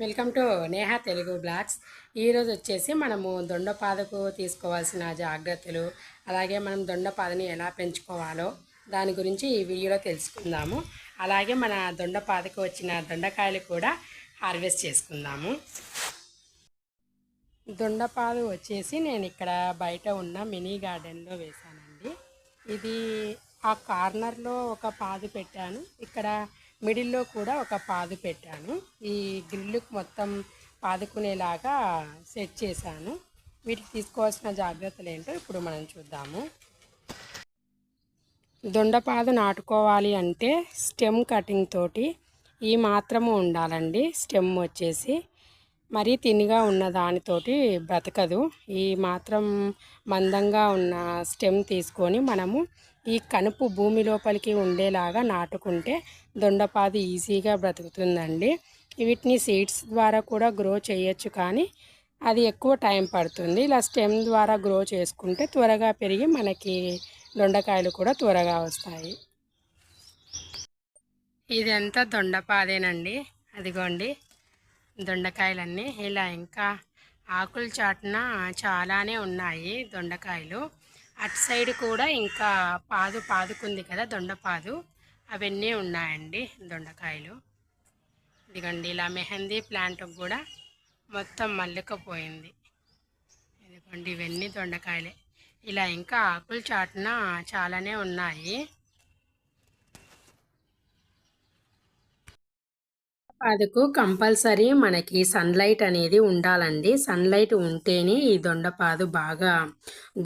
Welcome to Neha Telugu blogs. ఈరోజు వచ్చేసి మనము దొండపాదకు తీసుకోవాల్సిన జాగ్రత్తలు అలాగే మనం దొండపాదని ఎలా పెంచుకోవాలో దాని గురించి ఈ వీడియోలో తెలుసుకుందాము. అలాగే మన దొండపాదకు వచ్చిన దొండకాయలు కూడా హార్వెస్ట్ చేసుకుందాము. దొండపాదు వచ్చేసి నేను ఇక్కడ బయట ఉన్న మినీ గార్డెన్లో వేశానండి. ఇది ఆ కార్నర్లో ఒక పాదు పెట్టాను. ఇక్కడ మిడిల్లో కూడా ఒక పాదు పెట్టాను. ఈ గ్రిల్లుకు మొత్తం పాదుకునేలాగా సెట్ చేశాను. వీటికి తీసుకోవాల్సిన జాగ్రత్తలు ఏంటో ఇప్పుడు మనం చూద్దాము. దొండపాదు నాటుకోవాలి అంటే స్టెమ్ కటింగ్ తోటి ఈ మాత్రము ఉండాలండి. స్టెమ్ వచ్చేసి మరీ తినిగా ఉన్న దానితోటి బ్రతకదు. ఈ మాత్రం మందంగా ఉన్న స్టెమ్ తీసుకొని మనము ఈ కనుపు భూమి లోపలికి ఉండేలాగా నాటుకుంటే దొండపాది ఈజీగా బ్రతుకుతుందండి. వీటిని సీడ్స్ ద్వారా కూడా గ్రో చేయొచ్చు కానీ అది ఎక్కువ టైం పడుతుంది. ఇలా స్టెమ్ ద్వారా గ్రో చేసుకుంటే త్వరగా పెరిగి మనకి దొండకాయలు కూడా త్వరగా వస్తాయి. ఇదంతా దొండపాదేనండి. అదిగోండి దొండకాయలన్నీ. ఇలా ఇంకా ఆకుల చాటున చాలానే ఉన్నాయి దొండకాయలు. అటు సైడ్ కూడా ఇంకా పాదు పాదుకుంది కదా దొండపాదు అవన్నీ ఉన్నాయండి దొండకాయలు. ఇదిగోండి ఇలా మెహందీ ప్లాంట్ కూడా మొత్తం మల్లుకపోయింది. ఇదిగోండి ఇవన్నీ దొండకాయలే. ఇలా ఇంకా ఆకులు చాటున చాలానే ఉన్నాయి. పాదుకు కంపల్సరీ మనకి సన్లైట్ అనేది ఉండాలండి. సన్లైట్ ఉంటేనే ఈ దొండపాదు బాగా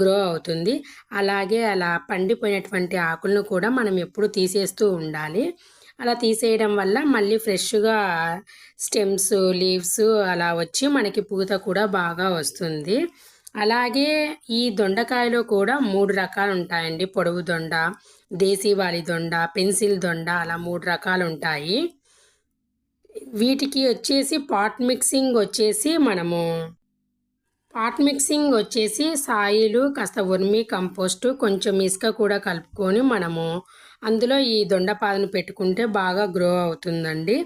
గ్రో అవుతుంది. అలాగే అలా పండిపోయినటువంటి ఆకులను కూడా మనం ఎప్పుడు తీసేస్తూ ఉండాలి. అలా తీసేయడం వల్ల మళ్ళీ ఫ్రెష్గా స్టెమ్స్ లీవ్స్ అలా వచ్చి మనకి పూత కూడా బాగా వస్తుంది. అలాగే ఈ దొండకాయలో కూడా మూడు రకాలు ఉంటాయండి. పొడవు దొండ దేశీవాలి దొండ పెన్సిల్ దొండ అలా మూడు రకాలు ఉంటాయి. వీటికి వచ్చేసి పాట్ మిక్సింగ్ వచ్చేసి మనము పాట్ మిక్సింగ్ వచ్చేసి సాయిలు కాస్త ఉర్మి కంపోస్టు కొంచెం ఇసుక కూడా కలుపుకొని మనము అందులో ఈ దొండపాదను పెట్టుకుంటే బాగా గ్రో అవుతుందండి.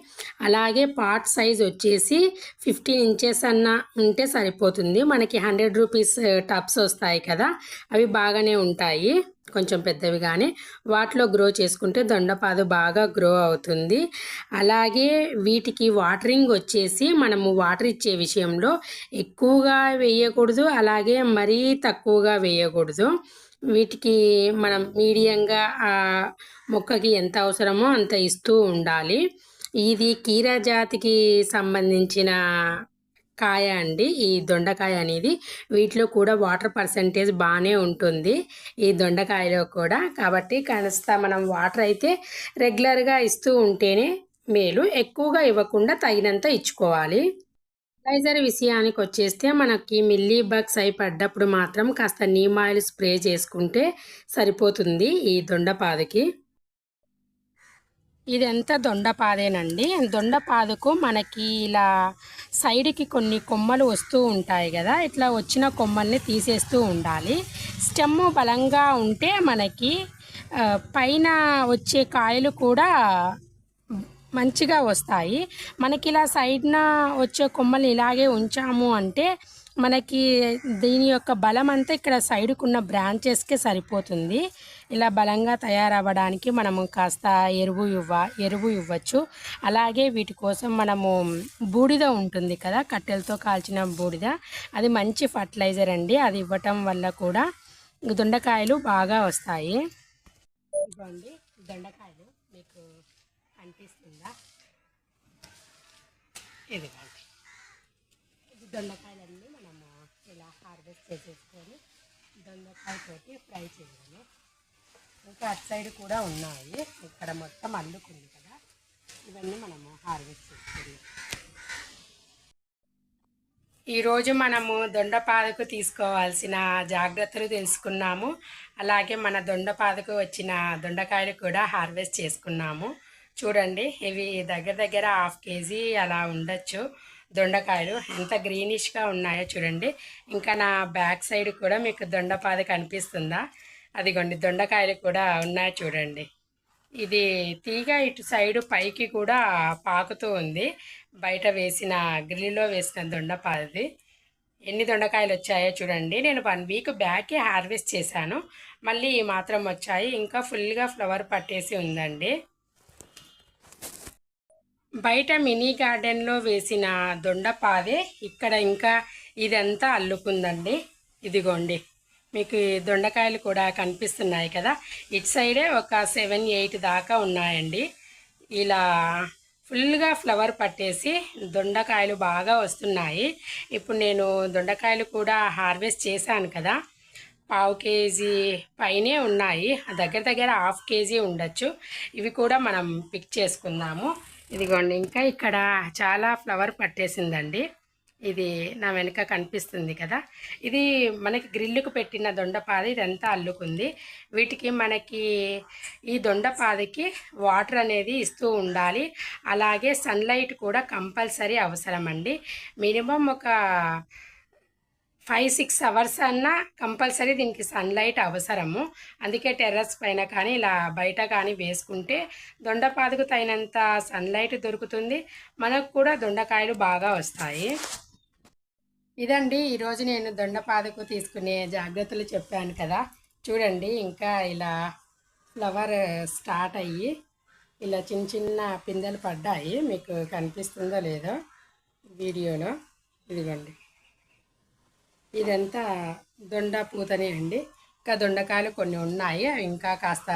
అలాగే పాట్ సైజ్ వచ్చేసి ఫిఫ్టీన్ ఇంచెస్ అన్న ఉంటే సరిపోతుంది. మనకి హండ్రెడ్ రూపీస్ టబ్స్ వస్తాయి కదా అవి బాగానే ఉంటాయి. కొంచెం పెద్దవి కానీ వాటిలో గ్రో చేసుకుంటే దొండపాదు బాగా గ్రో అవుతుంది. అలాగే వీటికి వాటరింగ్ వచ్చేసి మనము వాటర్ ఇచ్చే విషయంలో ఎక్కువగా వేయకూడదు అలాగే మరీ తక్కువగా వేయకూడదు. వీటికి మనం మీడియంగా ఆ మొక్కకి ఎంత అవసరమో అంత ఇస్తూ ఉండాలి. ఇది కీరా జాతికి సంబంధించిన కాయ అండి. ఈ దొండకాయ అనేది వీటిలో కూడా వాటర్ పర్సంటేజ్ బాగానే ఉంటుంది. ఈ దొండకాయలో కూడా. కాబట్టి కాస్త మనం వాటర్ అయితే రెగ్యులర్గా ఇస్తూ ఉంటేనే మేలు. ఎక్కువగా ఇవ్వకుండా తగినంత ఇచ్చుకోవాలి. ఫర్టిలైజర్ విషయానికి వచ్చేస్తే మనకి మిల్లీ బగ్స్ అయి పడ్డప్పుడు మాత్రం కాస్త నీమ్ ఆయిల్ స్ప్రే చేసుకుంటే సరిపోతుంది ఈ దొండపాదకి. ఇదంతా దొండపాదేనండి. దొండపాదకు మనకి ఇలా సైడ్కి కొన్ని కొమ్మలు వస్తూ ఉంటాయి కదా ఇట్లా వచ్చిన కొమ్మల్ని తీసేస్తూ ఉండాలి. స్టెమ్ బలంగా ఉంటే మనకి పైన వచ్చే కాయలు కూడా మంచిగా వస్తాయి. మనకి ఇలా సైడ్న వచ్చే కొమ్మల్ని ఇలాగే ఉంచాము అంటే మనకి దీని యొక్క బలం అంతా ఇక్కడ సైడ్కున్న బ్రాంచెస్కే సరిపోతుంది. ఇలా బలంగా తయారవ్వడానికి మనము కాస్త ఎరువు ఇవ్వ ఎరువు ఇవ్వచ్చు. అలాగే వీటి కోసం మనము బూడిద ఉంటుంది కదా కట్టెలతో కాల్చిన బూడిద. అది మంచి ఫర్టిలైజర్ అండి. అది ఇవ్వటం వల్ల కూడా దొండకాయలు బాగా వస్తాయి. ఇవ్వండి దొండకాయలు మీకు అనిపిస్తుందా? ఇదిగోండి ఇది హార్వెస్ట్ చేసేసుకొని దొండకాయతోటి ఫ్రై చేయాలి ఇంకా అటు సైడ్ కూడా ఉన్నాయి. ఇక్కడ మొత్తం అల్లుకుంది కదా. ఇవన్నీ మనము హార్వెస్ట్ చేసుకుని ఈరోజు మనము దొండపాదకు తీసుకోవాల్సిన జాగ్రత్తలు తెలుసుకున్నాము. అలాగే మన దొండపాదకు వచ్చిన దొండకాయలు కూడా హార్వెస్ట్ చేసుకున్నాము. చూడండి ఇవి దగ్గర దగ్గర హాఫ్ కేజీ అలా ఉండొచ్చు. దొండకాయలు ఎంత గ్రీనిష్గా ఉన్నాయో చూడండి. ఇంకా నా బ్యాక్ సైడ్ కూడా మీకు దొండపాద కనిపిస్తుందా? అదిగోండి దొండకాయలు కూడా ఉన్నాయి చూడండి. ఇది తీగ ఇటు సైడు పైకి కూడా పాకుతూ ఉంది. బయట వేసిన గ్రిల్లో వేసిన దొండపాది. ఎన్ని దొండకాయలు వచ్చాయో చూడండి. నేను వన్ వీక్ బ్యాకే హార్వెస్ట్ చేశాను. మళ్ళీ ఈ మాత్రం వచ్చాయి. ఇంకా ఫుల్గా ఫ్లవర్ పట్టేసి ఉందండి. బయట మినీ గార్డెన్లో వేసిన దొండపాదే ఇక్కడ ఇంకా ఇదంతా అల్లుకుందండి. ఇదిగోండి. మీకు దొండకాయలు కూడా కనిపిస్తున్నాయి కదా. ఇటు సైడే ఒక సెవెన్ ఎయిట్ దాకా ఉన్నాయండి. ఇలా ఫుల్గా ఫ్లవర్ పట్టేసి దొండకాయలు బాగా వస్తున్నాయి. ఇప్పుడు నేను దొండకాయలు కూడా హార్వెస్ట్ చేశాను కదా. పావు కేజీ పైనే ఉన్నాయి. దగ్గర దగ్గర హాఫ్ కేజీ ఉండొచ్చు. ఇవి కూడా మనం పిక్ చేసుకుందాము. ఇదిగోండి ఇంకా ఇక్కడ చాలా ఫ్లవర్ పట్టేసిందండి. ఇది నా వెనుక కనిపిస్తుంది కదా. ఇది మనకి గ్రిల్లుకు పెట్టిన దొండపాది ఇదంతా అల్లుకుంది. వీటికి మనకి ఈ దొండపాదికి వాటర్ అనేది ఇస్తూ ఉండాలి. అలాగే సన్లైట్ కూడా కంపల్సరీ అవసరం అండి మినిమం ఒక ఫైవ్ సిక్స్ అవర్స్ అన్నా కంపల్సరీ దీనికి సన్లైట్ అవసరము. అందుకే టెర్రస్ పైన కానీ ఇలా బయట కానీ వేసుకుంటే దొండపాదుకు తగినంత సన్లైట్ దొరుకుతుంది. మనకు కూడా దొండకాయలు బాగా వస్తాయి. ఇదండి ఈరోజు నేను దొండపాదకు తీసుకునే జాగ్రత్తలు చెప్పాను కదా. చూడండి ఇంకా ఇలా ఫ్లవర్ స్టార్ట్ అయ్యి ఇలా చిన్న చిన్న పిందెలు పడ్డాయి. మీకు కనిపిస్తుందో లేదో వీడియోలో. ఇదిగోండి. ఇదంతా దొండ పూతనే అండి. ఇంకా దొండకాయలు కొన్ని ఉన్నాయి. ఇంకా కాస్త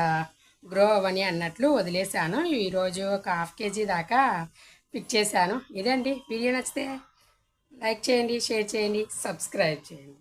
గ్రో అవ్వని అన్నట్లు వదిలేశాను. ఈరోజు ఒక హాఫ్ కేజీ దాకా పిక్ చేశాను. ఇదండి. వీడియో నచ్చితే లైక్ చేయండి షేర్ చేయండి సబ్స్క్రైబ్ చేయండి.